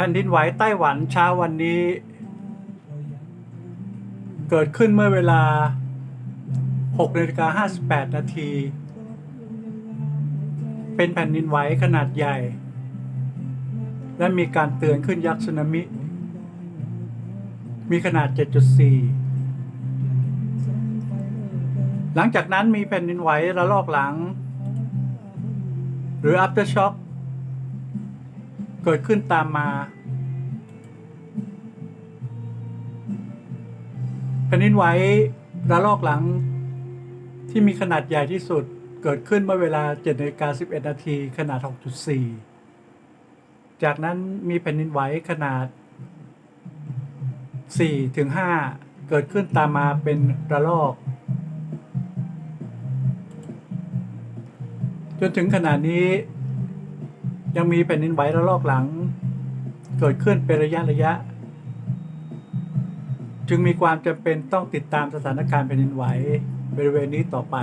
แผ่นดินไหวไต้หวันเช้าวันนี้ เกิดขึ้นเมื่อเวลา6นาฬิกา58 นาที เป็นแผ่นดินไหวขนาดใหญ่ และมีการเตือนขึ้นยักษ์สึนามิ มีขนาด 7.4 หลังจากนั้นมีแผ่นดินไหวระลอกหลัง หรือ aftershock กิดขึ้นตามมาแผ่นดินไหวระลอกหลังที่มีขนาดใหญ่ที่สุดเกิดขึ้นเมื่อเวลา7นาฬิกา11 นาทีขนาด 6.4 จากนั้นมีแผ่นดินไหวขนาด 4 ถึง 5 เกิดขึ้นตามมาเป็นระลอก จนถึงขณะนี้ ยังมีแผ่นดินไหวระลอกหลัง เกิดขึ้นเป็นระยะระยะ จึงมีความจำเป็นต้องติดตามสถานการณ์แผ่นดินไหวบริเวณนี้ต่อไป